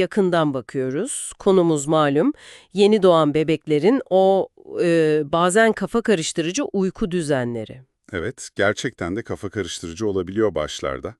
yakından bakıyoruz. Konumuz malum. Yeni doğan bebeklerin o e, bazen kafa karıştırıcı uyku düzenleri. Evet, gerçekten de kafa karıştırıcı olabiliyor başlarda.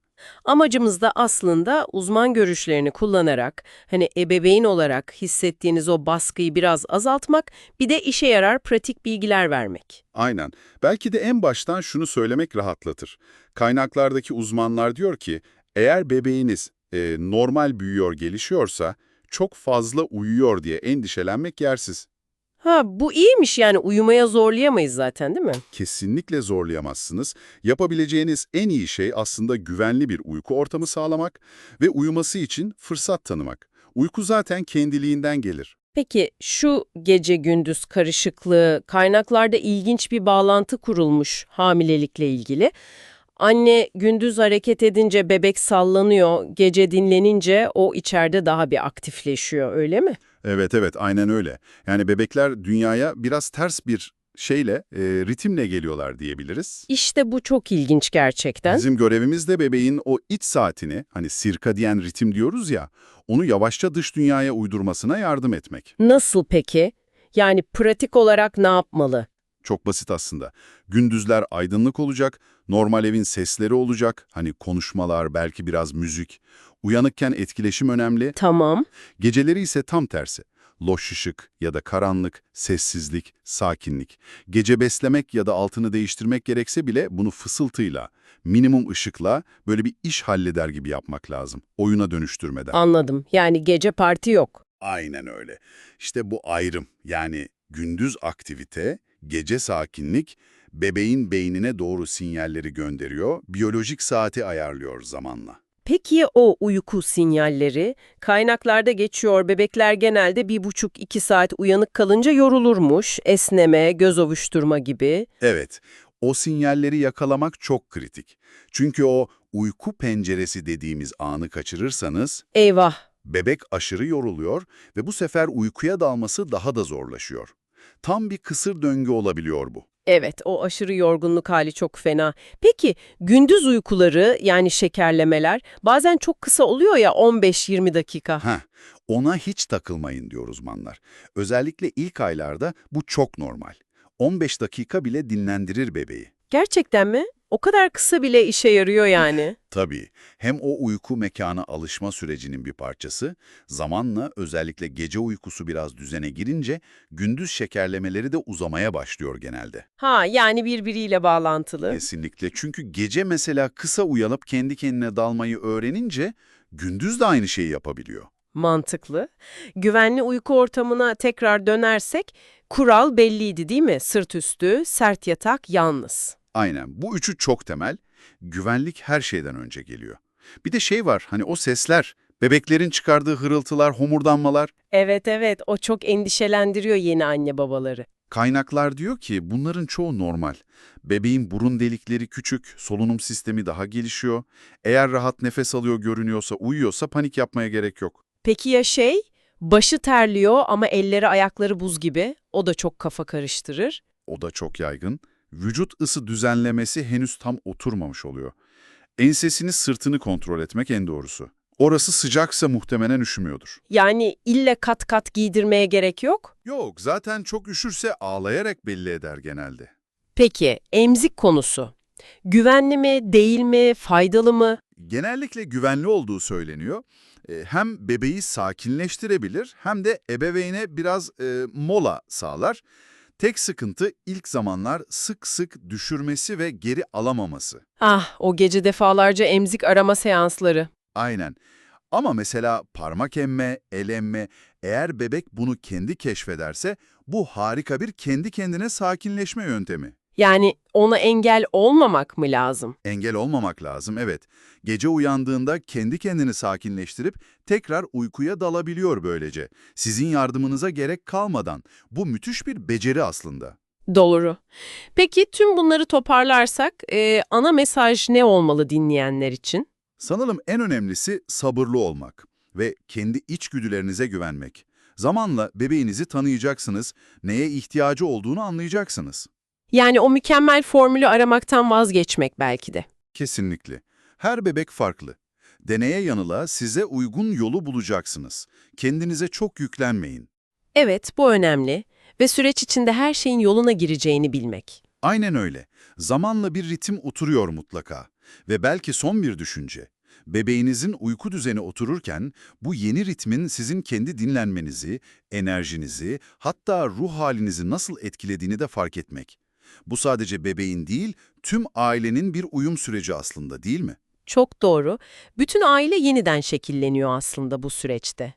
Amacımız da aslında uzman görüşlerini kullanarak hani ebeveyn olarak hissettiğiniz o baskıyı biraz azaltmak, bir de işe yarar pratik bilgiler vermek. Aynen. Belki de en baştan şunu söylemek rahatlatır. Kaynaklardaki uzmanlar diyor ki, eğer bebeğiniz e, normal büyüyor, gelişiyorsa, çok fazla uyuyor diye endişelenmek yersiz. Ha bu iyiymiş yani uyumaya zorlayamayız zaten değil mi? Kesinlikle zorlayamazsınız. Yapabileceğiniz en iyi şey aslında güvenli bir uyku ortamı sağlamak ve uyuması için fırsat tanımak. Uyku zaten kendiliğinden gelir. Peki şu gece gündüz karışıklığı kaynaklarda ilginç bir bağlantı kurulmuş hamilelikle ilgili. Anne gündüz hareket edince bebek sallanıyor, gece dinlenince o içeride daha bir aktifleşiyor öyle mi? Evet evet aynen öyle. Yani bebekler dünyaya biraz ters bir şeyle, e, ritimle geliyorlar diyebiliriz. İşte bu çok ilginç gerçekten. Bizim görevimiz de bebeğin o iç saatini, hani sirkadiyen ritim diyoruz ya, onu yavaşça dış dünyaya uydurmasına yardım etmek. Nasıl peki? Yani pratik olarak ne yapmalı? Çok basit aslında. Gündüzler aydınlık olacak, normal evin sesleri olacak, hani konuşmalar, belki biraz müzik. Uyanıkken etkileşim önemli, Tamam. geceleri ise tam tersi. Loş ışık ya da karanlık, sessizlik, sakinlik. Gece beslemek ya da altını değiştirmek gerekse bile bunu fısıltıyla, minimum ışıkla böyle bir iş halleder gibi yapmak lazım. Oyuna dönüştürmeden. Anladım. Yani gece parti yok. Aynen öyle. İşte bu ayrım yani gündüz aktivite, gece sakinlik bebeğin beynine doğru sinyalleri gönderiyor, biyolojik saati ayarlıyor zamanla. Peki o uyku sinyalleri? Kaynaklarda geçiyor bebekler genelde bir buçuk iki saat uyanık kalınca yorulurmuş. Esneme, göz ovuşturma gibi. Evet, o sinyalleri yakalamak çok kritik. Çünkü o uyku penceresi dediğimiz anı kaçırırsanız Eyvah. bebek aşırı yoruluyor ve bu sefer uykuya dalması daha da zorlaşıyor. Tam bir kısır döngü olabiliyor bu. Evet, o aşırı yorgunluk hali çok fena. Peki gündüz uykuları yani şekerlemeler bazen çok kısa oluyor ya 15-20 dakika. Heh, ona hiç takılmayın diyor uzmanlar. Özellikle ilk aylarda bu çok normal. 15 dakika bile dinlendirir bebeği. Gerçekten mi? O kadar kısa bile işe yarıyor yani. Tabii, hem o uyku mekana alışma sürecinin bir parçası, zamanla özellikle gece uykusu biraz düzene girince gündüz şekerlemeleri de uzamaya başlıyor genelde. Ha yani birbiriyle bağlantılı. Kesinlikle çünkü gece mesela kısa uyanıp kendi kendine dalmayı öğrenince gündüz de aynı şeyi yapabiliyor. Mantıklı. Güvenli uyku ortamına tekrar dönersek kural belliydi değil mi? Sırt üstü, sert yatak, yalnız. Aynen. Bu üçü çok temel. Güvenlik her şeyden önce geliyor. Bir de şey var, hani o sesler, bebeklerin çıkardığı hırıltılar, homurdanmalar. Evet evet o çok endişelendiriyor yeni anne babaları. Kaynaklar diyor ki bunların çoğu normal. Bebeğin burun delikleri küçük, solunum sistemi daha gelişiyor. Eğer rahat nefes alıyor görünüyorsa, uyuyorsa panik yapmaya gerek yok. Peki ya şey? Başı terliyor ama elleri ayakları buz gibi. O da çok kafa karıştırır. O da çok yaygın. Vücut ısı düzenlemesi henüz tam oturmamış oluyor. Ensesini, sırtını kontrol etmek en doğrusu. Orası sıcaksa muhtemelen üşümüyordur. Yani ille kat kat giydirmeye gerek yok. Yok, zaten çok üşürse ağlayarak belli eder genelde. Peki emzik konusu. Güvenli mi, değil mi, faydalı mı? Genellikle güvenli olduğu söyleniyor. E, Hem bebeği sakinleştirebilir hem de ebeveyne biraz e, mola sağlar. Tek sıkıntı ilk zamanlar sık sık düşürmesi ve geri alamaması. Ah o gece defalarca emzik arama seansları. Aynen. Ama mesela parmak emme, el emme, eğer bebek bunu kendi keşfederse bu harika bir kendi kendine sakinleşme yöntemi. Yani ona engel olmamak mı lazım? Engel olmamak lazım, evet. Gece uyandığında kendi kendini sakinleştirip tekrar uykuya dalabiliyor böylece. Sizin yardımınıza gerek kalmadan. Bu müthiş bir beceri aslında. Doğru. Peki tüm bunları toparlarsak e, ana mesaj ne olmalı dinleyenler için? Sanırım en önemlisi sabırlı olmak ve kendi içgüdülerinize güvenmek. Zamanla bebeğinizi tanıyacaksınız, neye ihtiyacı olduğunu anlayacaksınız. Yani o mükemmel formülü aramaktan vazgeçmek belki de. Kesinlikle. Her bebek farklı. Deneye yanıla size uygun yolu bulacaksınız. Kendinize çok yüklenmeyin. Evet, bu önemli ve süreç içinde her şeyin yoluna gireceğini bilmek. Aynen öyle. Zamanla bir ritim oturuyor mutlaka. Ve belki son bir düşünce. Bebeğinizin uyku düzeni otururken bu yeni ritmin sizin kendi dinlenmenizi, enerjinizi, hatta ruh halinizi nasıl etkilediğini de fark etmek. Bu sadece bebeğin değil, tüm ailenin bir uyum süreci aslında değil mi? Çok doğru. Bütün aile yeniden şekilleniyor aslında bu süreçte.